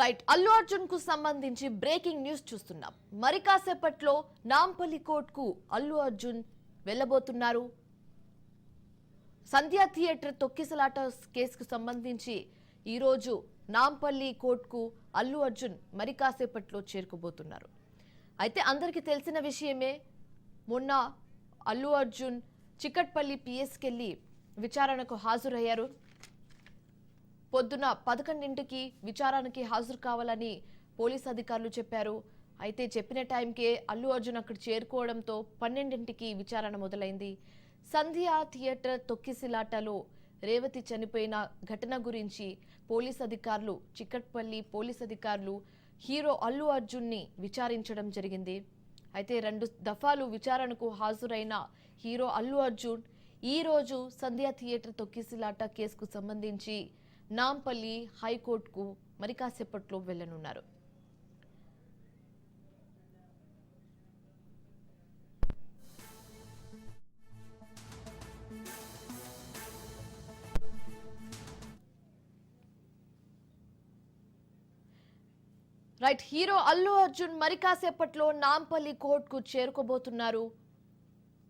Right Allu అర్జున్కు సంబంధించి breaking news చూస్తున్నాం. మరి కాసేపట్లో నాంపల్లి కోర్టుకు అల్లు అర్జున్ వెళ్ళబోతున్నారు. సంధ్యా థియేటర్ తొక్కిసలాట కేసుకు సంబంధించి ఈరోజు నాంపల్లి కోర్టుకు అల్లు అర్జున్ మరి కాసేపట్లో చేరుకోబోతున్నారు. అయితే అందరికీ తెలిసిన విషయమే మొన్న అల్లు అర్జున్ చికట్పల్లి పిఎస్కెళ్ళి విచారణకు హాజరయ్యారు. పొద్దున పదకొండింటికి విచారానికి హాజరు కావాలని పోలీస్ అధికారులు చెప్పారు. అయితే చెప్పిన టైంకే అల్లు అర్జున్ అక్కడ చేరుకోవడంతో పన్నెండింటికి విచారణ మొదలైంది. సంధ్యా థియేటర్ తొక్కిసిలాటలో రేవతి చనిపోయిన ఘటన గురించి పోలీస్ అధికారులు చిక్కట్పల్లి పోలీస్ అధికారులు హీరో అల్లు అర్జున్ని విచారించడం జరిగింది. అయితే రెండు దఫాలు విచారణకు హాజరైన హీరో అల్లు అర్జున్ ఈ రోజు సంధ్యా థియేటర్ తొక్కిసిలాట కేసుకు సంబంధించి నాంపల్లి హైకోర్టుకు మరి కాసేపట్లో వెళ్ళనున్నారు రైట్ హీరో అల్లు అర్జున్ మరి కాసేపట్లో నాంపల్లి కోర్టుకు చేరుకోబోతున్నారు.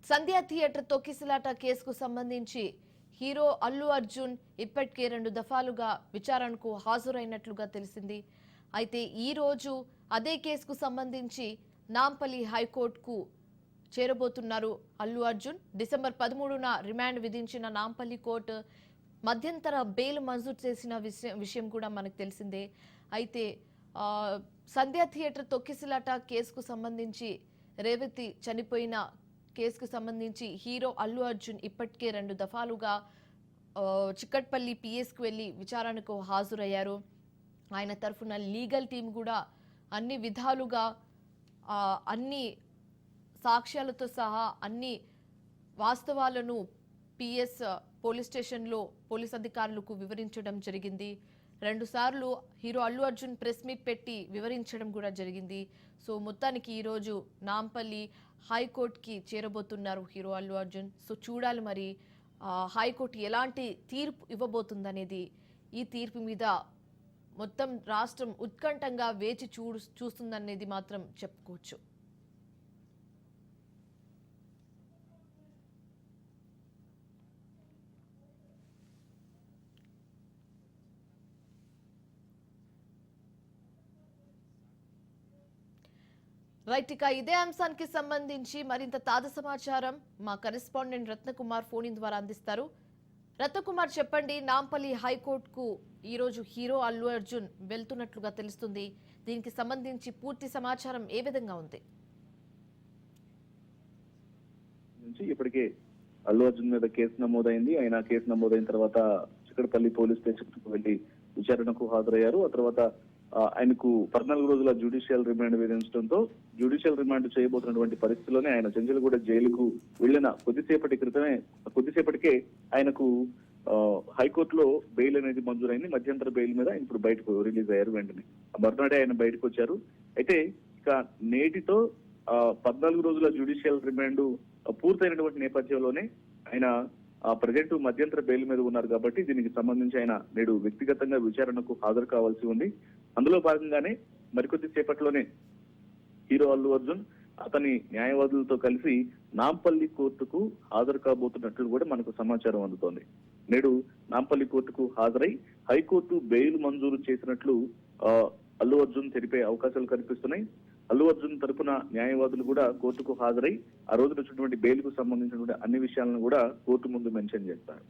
సంధ్యా థియేటర్ తొక్కిసలాట కేసుకు సంబంధించి హీరో అల్లు అర్జున్ ఇప్పటికే రెండు దఫాలుగా విచారణకు హాజరైనట్లుగా తెలిసింది. అయితే ఈరోజు అదే కేసుకు సంబంధించి నాంపల్లి హైకోర్టుకు చేరబోతున్నారు అల్లు అర్జున్. డిసెంబర్ పదమూడున రిమాండ్ విధించిన నాంపల్లి కోర్టు మధ్యంతర బెయిల్ మంజూరు చేసిన విషయం విషయం కూడా మనకు తెలిసిందే. అయితే సంధ్యా థియేటర్ తొక్కిసిలాట కేసుకు సంబంధించి రేవతి చనిపోయిన కేసుకు సంబంధించి హీరో అల్లు అర్జున్ ఇప్పటికే రెండు దఫాలుగా చిక్కట్పల్లి పిఎస్కు వెళ్ళి విచారణకు హాజరయ్యారు. ఆయన తరఫున లీగల్ టీం కూడా అన్ని విధాలుగా అన్ని సాక్ష్యాలతో సహా అన్ని వాస్తవాలను పిఎస్ పోలీస్ స్టేషన్లో పోలీస్ అధికారులకు వివరించడం జరిగింది. రెండుసార్లు hero Allu Arjun press meet పెట్టి వివరించడం కూడా జరిగింది. సో మొత్తానికి ఈరోజు నాంపల్లి హైకోర్టుకి చేరబోతున్నారు హీరో అల్లు అర్జున్. సో చూడాలి మరి హైకోర్టు ఎలాంటి తీర్పు ఇవ్వబోతుందనేది ఈ తీర్పు మీద మొత్తం రాష్ట్రం ఉత్కంఠంగా వేచి చూ చూస్తుందనేది మాత్రం చెప్పుకోవచ్చు. రైట్ ఇక ఇదే అంశానికి సంబంధించి మరింత తాజా సమాచారం మా కరెస్పాండెంట్ రత్నకుమార్ ఫోన్ ద్వారా అందిస్తారు. రత్నకుమార్ చెప్పండి నాంపల్లి హైకోర్టుకు ఈ రోజు హీరో అల్లు అర్జున్ వెళ్తున్నట్లుగా తెలుస్తుంది. దీనికి సంబంధించి పూర్తి సమాచారం ఏ విధంగా ఉంది? నుంచి ఇప్పటికే అల్లు అర్జున్ మీద కేసు నమోదైంది. ఆయన కేసు నమోదైన తర్వాత చిక్కడపల్లి పోలీస్ స్టేషన్కు వెళ్ళి విచారణకు హాజరయ్యారు. ఆ తర్వాత ఆయనకు పద్నాలుగు రోజుల జ్యుడిషియల్ రిమాండ్ విధించడంతో జ్యుడిషియల్ రిమాండ్ చేయబోతున్నటువంటి పరిస్థితిలోనే ఆయన చెంచలగూడ జైలుకు వెళ్ళిన కొద్దిసేపటి క్రితమే కొద్దిసేపటికే ఆయనకు హైకోర్టులో బెయిల్ అనేది మంజూరైంది. మధ్యంతర బెయిల్ మీద ఇప్పుడు బయటకు రిలీజ్ అయ్యారు వెంటనే. ఆ మరునాడే ఆయన బయటకు వచ్చారు. అయితే ఇక నేటితో పద్నాలుగు రోజుల జ్యుడిషియల్ రిమాండ్ పూర్తయినటువంటి నేపథ్యంలోనే ఆయన ప్రజెంట్ మధ్యంతర బెయిల్ మీద ఉన్నారు కాబట్టి దీనికి సంబంధించి ఆయన నేడు వ్యక్తిగతంగా విచారణకు హాజరు కావాల్సి ఉంది. అందులో భాగంగానే మరికొద్ది సేపట్లోనే హీరో అల్లు అర్జున్ అతని న్యాయవాదులతో కలిసి నాంపల్లి కోర్టుకు హాజరు కాబోతున్నట్లు కూడా మనకు సమాచారం అందుతోంది. నేడు నాంపల్లి కోర్టుకు హాజరై హైకోర్టు బెయిల్ మంజూరు చేసినట్లు అల్లు అర్జున్ తెలిపే అవకాశాలు కనిపిస్తున్నాయి. అల్లు అర్జున్ తరపున న్యాయవాదులు కూడా కోర్టుకు హాజరై ఆ రోజున వచ్చినటువంటి బెయిల్కు సంబంధించినటువంటి అన్ని విషయాలను కూడా కోర్టు ముందు మెన్షన్ చేస్తారు.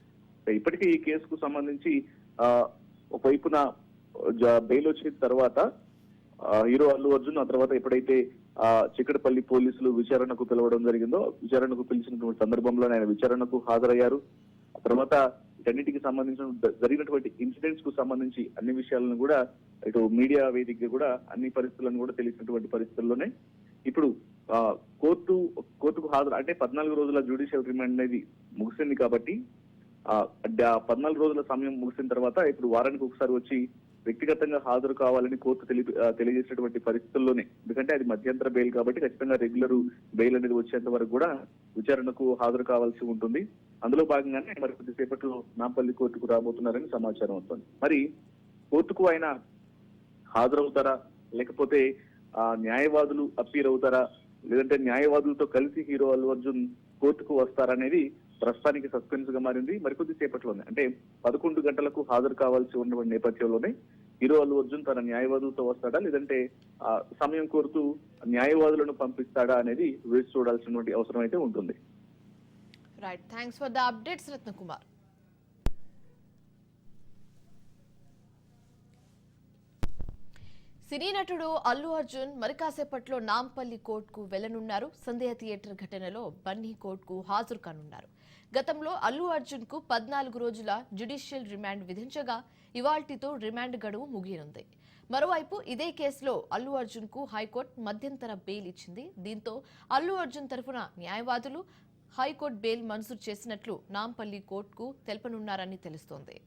ఇప్పటికే ఈ కేసుకు సంబంధించి ఆ ఒకవైపున బెయిల్ వచ్చిన తర్వాత హీరో అల్లు అర్జున్ ఆ తర్వాత ఎప్పుడైతే ఆ చిక్కడపల్లి పోలీసులు విచారణకు పిలవడం జరిగిందో విచారణకు పిలిచినటువంటి సందర్భంలో ఆయన విచారణకు హాజరయ్యారు. ఆ తర్వాత వీటన్నిటికి సంబంధించిన జరిగినటువంటి ఇన్సిడెంట్స్కు సంబంధించి అన్ని విషయాలను కూడా ఇటు మీడియా వేదికగా కూడా అన్ని పరిస్థితులను కూడా తెలిసినటువంటి పరిస్థితుల్లోనే ఇప్పుడు ఆ, కోర్టు కోర్టుకు హాజరు అంటే పద్నాలుగు రోజుల జ్యుడిషియల్ రిమాండ్ అనేది ముగిసింది కాబట్టి ఆ పద్నాలుగు రోజుల సమయం ముగిసిన తర్వాత ఇప్పుడు వారానికి ఒకసారి వచ్చి వ్యక్తిగతంగా హాజరు కావాలని కోర్టు తెలిపి తెలియజేసినటువంటి పరిస్థితుల్లోనే. ఎందుకంటే అది మధ్యంతర బెయిల్ కాబట్టి ఖచ్చితంగా రెగ్యులర్ బెయిల్ అనేది వచ్చేంత వరకు కూడా విచారణకు హాజరు కావాల్సి ఉంటుంది. అందులో భాగంగానే మరి కొద్దిసేపట్లో నాంపల్లి కోర్టుకు రాబోతున్నారని సమాచారం వస్తుంది. మరి కోర్టుకు ఆయన హాజరవుతారా? లేకపోతే ఆ న్యాయవాదులు అప్పీర్ అవుతారా లేదంటే న్యాయవాదులతో కలిసి హీరో అల్లు అర్జున్ కోర్టుకు వస్తారనేది ప్రస్తుతానికి సస్పెన్స్గా మారింది. మరికొద్ది సేపట్లోనే అంటే పదకొండు గంటలకు హాజరు కావాల్సి ఉన్న నేపథ్యంలోనే హీరో అల్లు అర్జున్ తన న్యాయవాదులతో వస్తాడా? లేదంటే ఆ సమయం కోరుతూ న్యాయవాదులను పంపిస్తాడా అనేది వేచి చూడాల్సినటువంటి అవసరం అయితే ఉంటుంది. Right thanks for the updates Ratnakumar cine నటుడు అల్లు అర్జున్ మరి కాసేపట్లో నాంపల్లి కోర్టుకు వెళ్ళనున్నారు సందేహ థియేటర్ ఘటనలో బన్నీ కోర్టుకు హాజరు కానున్నారు. గతంలో అల్లు అర్జున్కు పద్నాలుగు రోజుల జ్యుడిషియల్ రిమాండ్ విధించగా ఇవాల్టితో రిమాండ్ గడువు ముగియనుంది. మరోవైపు ఇదే కేసులో అల్లు అర్జున్కు హైకోర్టు మధ్యంతర బెయిల్ ఇచ్చింది. దీంతో అల్లు అర్జున్ తరఫున న్యాయవాదులు హైకోర్టు బెయిల్ మంజూరు చేసినట్లు నాంపల్లి కోర్టుకు తెలపనున్నారని తెలుస్తోంది.